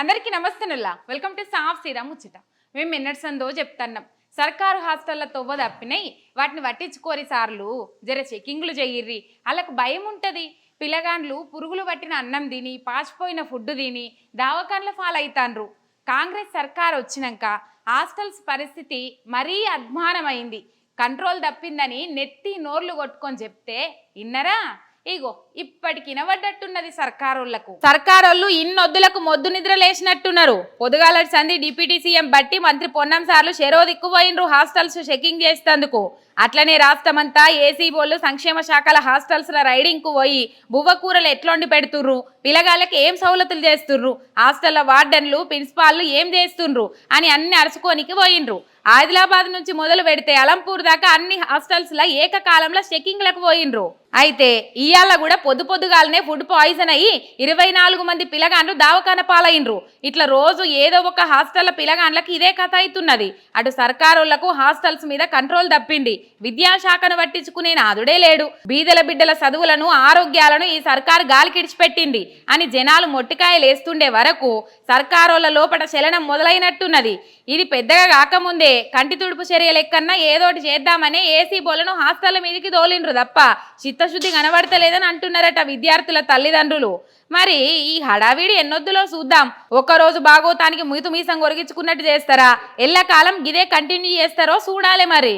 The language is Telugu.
అందరికీ నమస్తేనుల్లా వెల్కమ్ టు సాఫ్ సీరా ముచ్చట. మేము ఎన్నడ్సందో చెప్తున్నాం. సర్కారు హాస్టల్ల తొవ్వ తప్పినాయి వాటిని పట్టించుకోరి సార్లు. జర చెకింగ్లు చెయ్యిర్రి వాళ్ళకు భయం ఉంటుంది. పిల్లగాండ్లు పురుగులు పట్టిన అన్నం తిని పాచిపోయిన ఫుడ్ తిని దావకాన్ల ఫాల్ అవుతాండ్రు కాంగ్రెస్ సర్కార్ వచ్చినాక హాస్టల్స్ పరిస్థితి మరీ అధ్మానమైంది కంట్రోల్ తప్పిందని నెత్తి నోర్లు కొట్టుకొని చెప్తే ఇన్నరా? ఇగో ఇప్పటికి వినబడ్డట్టున్నది సర్కారోళ్ళకు సర్కారోళ్ళు ఇన్నొద్దులకు మొద్దు నిద్ర లేచినట్టున్నారు. పొదుగాల సంధి డిప్యూటీ సీఎం బట్టి మంత్రి పొన్నం సార్లు చెరో దిక్కుపోయినరు హాస్టల్స్ చెకింగ్ చేసేందుకు అట్లనే రాష్ట్రమంతా ఏసీ బోళ్ళు సంక్షేమ శాఖల హాస్టల్స్ రైడింగ్కు పోయి బువ్వ కూరలు ఎట్లొండి పెడుతుర్రు? పిల్లగాళ్ళకి ఏం సౌలతులు చేస్తుర్రు? హాస్టల్ల వార్డెన్లు ప్రిన్సిపాల్లు ఏం చేస్తుండ్రు? అని అన్ని అరుచుకోనికి పోయిండ్రు. ఆదిలాబాద్ నుంచి మొదలు పెడితే అలంపూర్ దాకా అన్ని హాస్టల్స్ ఏకకాలంలో చెకింగ్లకు పోయిండ్రు. అయితే ఇయాల కూడా పొద్దు పొద్దుగాలనే ఫుడ్ పాయిజన్ అయ్యి ఇరవై నాలుగు మంది పిలగాండ్లు దావకాన పాలైండ్రు. ఇట్లా రోజు ఏదో ఒక హాస్టల్ల పిలగాండ్లకి ఇదే కథ అవుతున్నది అటు సర్కారులకు హాస్టల్స్ మీద కంట్రోల్ తప్పింది విద్యాశాఖను పట్టించుకునే నాదుడే లేడు. బీదల బిడ్డల చదువులను ఆరోగ్యాలను ఈ సర్కారు గాలికిడిచిపెట్టింది అని జనాలు మొట్టికాయలు వేస్తుండే వరకు సర్కారోళ్ళ లోపల చలనం మొదలైనట్టున్నది. ఇది పెద్దగా కాకముందే కంటి తుడుపు చర్య లెక్కన్నా ఏదోటి చేద్దామని ఏసీ బోలను హాస్టల్ మీదకి తోలిండ్రు తప్ప చిత్తశుద్ధి కనబడతలేదని అంటున్నారట విద్యార్థుల తల్లిదండ్రులు. మరి ఈ హడావిడి ఎన్నొద్దులో చూద్దాం. ఒక్కరోజు బాగోతానికి ముయితు మీసం కొరిగించుకున్నట్టు చేస్తారా? ఎల్లకాలం ఇదే కంటిన్యూ చేస్తారో చూడాలి మరి.